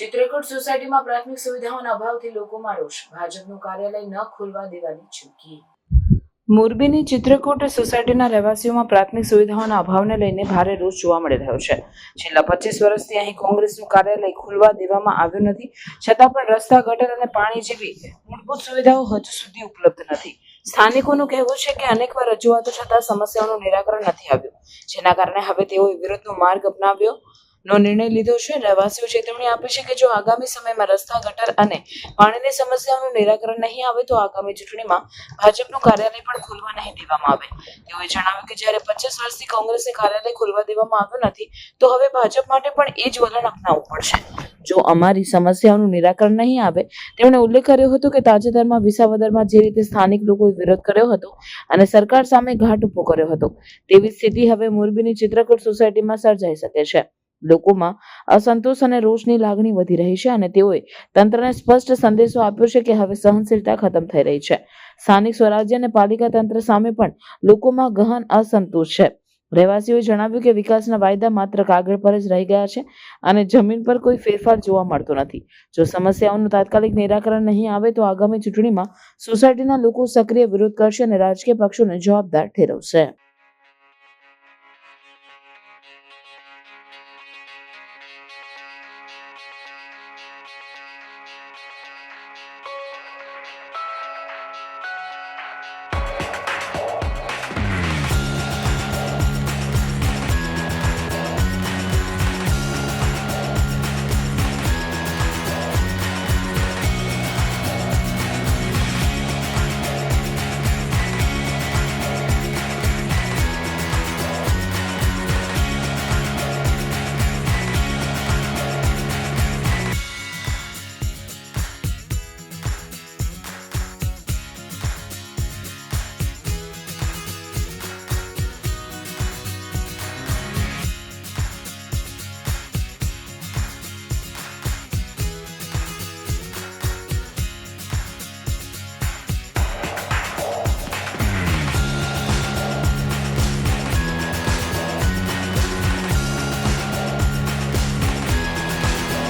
ચિત્રકૂટ સોસાયટીમાં પ્રાથમિક સુવિધાઓના અભાવથી લોકોમાં રોષ. ભાજપનું કાર્યાલય ન ખોલવા દેવાની ચૂકી. મોરબીની ચિત્રકૂટ સોસાયટીના રહેવાસીઓમાં પ્રાથમિક સુવિધાઓના અભાવને લઈને ભારે રોષ જોવા મળી રહ્યો છે. છેલ્લા પચીસ વર્ષથી અહીં કોંગ્રેસનું કાર્યાલય ખોલવા દેવામાં આવ્યું નથી. છતાં પણ રસ્તા, ગટર અને પાણી જેવી મૂળભૂત સુવિધાઓ હજુ સુધી ઉપલબ્ધ નથી. સ્થાનિકોનું કહેવું છે કે અનેકવાર રજૂઆતો છતાં સમસ્યાઓનું નિરાકરણ નથી આવ્યું. જેના કારણે હવે તેઓએ વિરોધનો માર્ગ અપનાવ્યો. નો નિર્ણય લીધો છે. રહેવાસીઓ ચેતવણી આપે છે કે જો આગામી સમયમાં રસ્તા, ગટર અને પાણીની સમસ્યાઓનું નિરાકરણ નહીં આવે તો આગામી ચૂંટણીમાં ભાજપનું કાર્યાલય પણ ખોલવા નહીં દેવામાં આવે. તેઓએ જણાવ્યું કે જ્યારે પચીસ વર્ષથી કોંગ્રેસે કાર્યાલય ખોલવા દેવામાં આવ્યું નથી, તો હવે ભાજપ માટે પણ એ જ વલણ અપનાવવું પડશે. જો અમારી સમસ્યાઓનું નિરાકરણ નહીં આવે, તેમણે ઉલ્લેખ કર્યો હતો કે તાજેતરમાં વિસાવદરમાં જે રીતે સ્થાનિક લોકોએ વિરોધ કર્યો હતો અને સરકાર સામે ઘાટ ઊભો કર્યો હતો, તેવી સ્થિતિ હવે મોરબીની ચિત્રકૂટ સોસાયટીમાં સર્જાઈ શકે છે. લોકોમાં અસંતોષ અને રોષની લાગણી વધી રહી છે અને તેઓએ તંત્રને સ્પષ્ટ સંદેશો આપ્યો છે કે હવે સહનશીલતા ખતમ થઈ રહી છે. સ્થાનિક સ્વરાજ્ય અને પાલિકા તંત્ર સામે પણ લોકોમાં ગહન અસંતોષ છે. રહેવાસીઓએ જણાવ્યું કે વિકાસના વાયદા માત્ર કાગળ પર જ રહી ગયા છે અને જમીન પર કોઈ ફેરફાર જોવા મળતો નથી. જો સમસ્યાઓનું તાત્કાલિક નિરાકરણ નહીં આવે તો આગામી ચૂંટણીમાં સોસાયટીના લોકો સક્રિય વિરોધ કરશે અને રાજકીય પક્ષોને જવાબદાર ઠેરવશે.